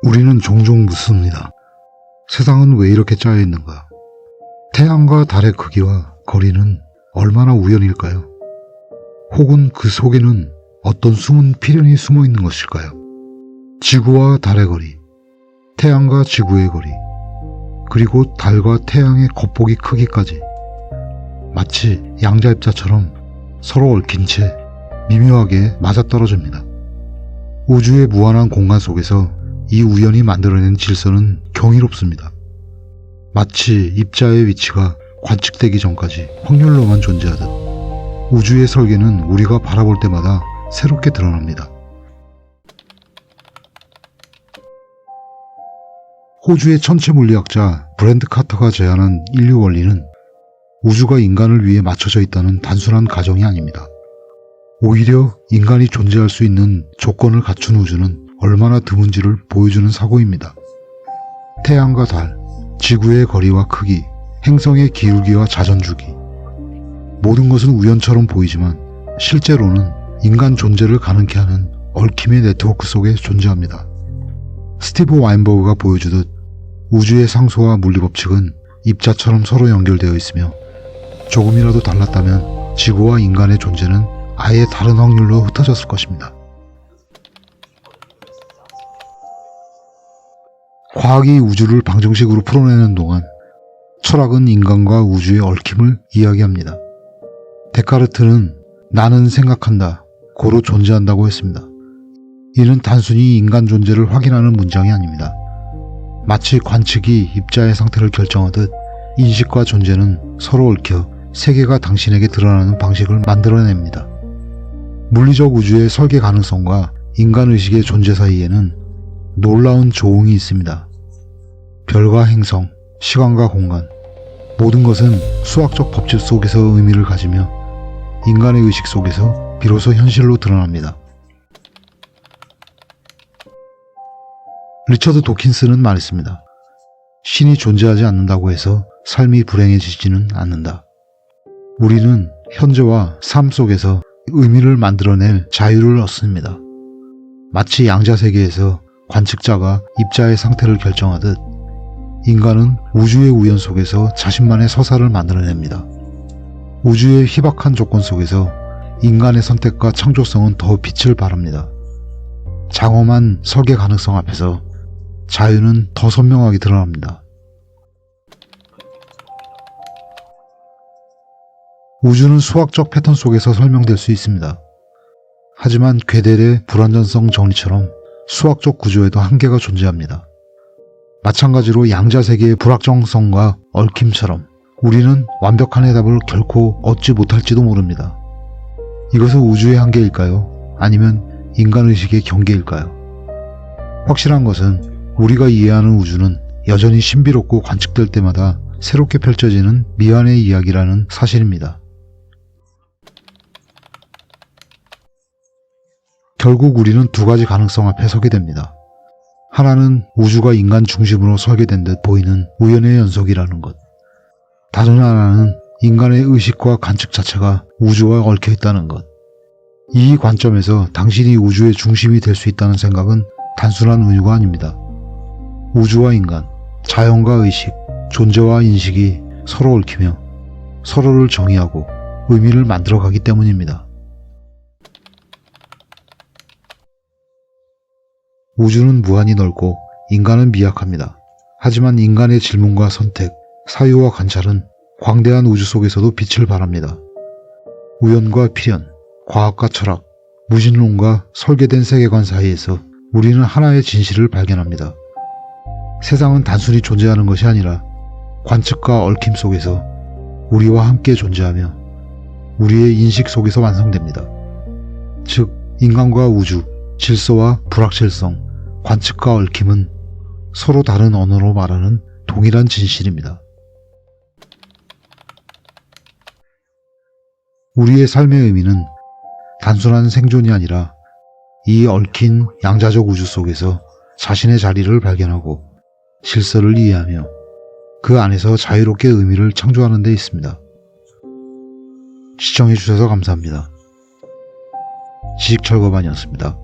우리는 종종 묻습니다. 세상은 왜 이렇게 짜여 있는가? 태양과 달의 크기와 거리는 얼마나 우연일까요? 혹은 그 속에는 어떤 숨은 필연이 숨어 있는 것일까요? 지구와 달의 거리, 태양과 지구의 거리, 그리고 달과 태양의 겉보기 크기까지 마치 양자입자처럼 서로 얽힌 채 미묘하게 맞아떨어집니다. 우주의 무한한 공간 속에서 이 우연히 만들어낸 질서는 경이롭습니다. 마치 입자의 위치가 관측되기 전까지 확률로만 존재하듯 우주의 설계는 우리가 바라볼 때마다 새롭게 드러납니다. 호주의 천체 물리학자 브랜드 카터가 제안한 인류 원리는 우주가 인간을 위해 맞춰져 있다는 단순한 가정이 아닙니다. 오히려 인간이 존재할 수 있는 조건을 갖춘 우주는 얼마나 드문지를 보여주는 사고입니다. 태양과 달, 지구의 거리와 크기, 행성의 기울기와 자전주기. 모든 것은 우연처럼 보이지만 실제로는 인간 존재를 가능케 하는 얽힘의 네트워크 속에 존재합니다. 스티브 와인버그가 보여주듯 우주의 상소와 물리법칙은 입자처럼 서로 연결되어 있으며 조금이라도 달랐다면 지구와 인간의 존재는 아예 다른 확률로 흩어졌을 것입니다. 과학이 우주를 방정식으로 풀어내는 동안 철학은 인간과 우주의 얽힘을 이야기합니다. 데카르트는 나는 생각한다, 고로 존재한다고 했습니다. 이는 단순히 인간 존재를 확인하는 문장이 아닙니다. 마치 관측이 입자의 상태를 결정하듯 인식과 존재는 서로 얽혀 세계가 당신에게 드러나는 방식을 만들어냅니다. 물리적 우주의 설계 가능성과 인간 의식의 존재 사이에는 놀라운 조응이 있습니다. 별과 행성, 시간과 공간, 모든 것은 수학적 법칙 속에서 의미를 가지며 인간의 의식 속에서 비로소 현실로 드러납니다. 리처드 도킨스는 말했습니다. 신이 존재하지 않는다고 해서 삶이 불행해지지는 않는다. 우리는 현재와 삶 속에서 의미를 만들어낼 자유를 얻습니다. 마치 양자세계에서 관측자가 입자의 상태를 결정하듯 인간은 우주의 우연 속에서 자신만의 서사를 만들어냅니다. 우주의 희박한 조건 속에서 인간의 선택과 창조성은 더 빛을 발합니다. 장엄한 설계 가능성 앞에서 자유는 더 선명하게 드러납니다. 우주는 수학적 패턴 속에서 설명될 수 있습니다. 하지만 괴델의 불완전성 정리처럼 수학적 구조에도 한계가 존재합니다. 마찬가지로 양자 세계의 불확정성과 얽힘처럼 우리는 완벽한 해답을 결코 얻지 못할지도 모릅니다. 이것은 우주의 한계일까요? 아니면 인간의식의 경계일까요? 확실한 것은 우리가 이해하는 우주는 여전히 신비롭고 관측될 때마다 새롭게 펼쳐지는 미완의 이야기라는 사실입니다. 결국 우리는 두 가지 가능성 앞에 서게 됩니다. 하나는 우주가 인간 중심으로 설계된 듯 보이는 우연의 연속이라는 것. 다른 하나는 인간의 의식과 관측 자체가 우주와 얽혀 있다는 것. 이 관점에서 당신이 우주의 중심이 될 수 있다는 생각은 단순한 의유가 아닙니다. 우주와 인간, 자연과 의식, 존재와 인식이 서로 얽히며 서로를 정의하고 의미를 만들어가기 때문입니다. 우주는 무한히 넓고 인간은 미약합니다. 하지만 인간의 질문과 선택, 사유와 관찰은 광대한 우주 속에서도 빛을 발합니다. 우연과 필연, 과학과 철학, 무신론과 설계된 세계관 사이에서 우리는 하나의 진실을 발견합니다. 세상은 단순히 존재하는 것이 아니라 관측과 얽힘 속에서 우리와 함께 존재하며 우리의 인식 속에서 완성됩니다. 즉, 인간과 우주, 질서와 불확실성, 관측과 얽힘은 서로 다른 언어로 말하는 동일한 진실입니다. 우리의 삶의 의미는 단순한 생존이 아니라 이 얽힌 양자적 우주 속에서 자신의 자리를 발견하고 질서를 이해하며 그 안에서 자유롭게 의미를 창조하는 데 있습니다. 시청해주셔서 감사합니다. 지식철거반이었습니다.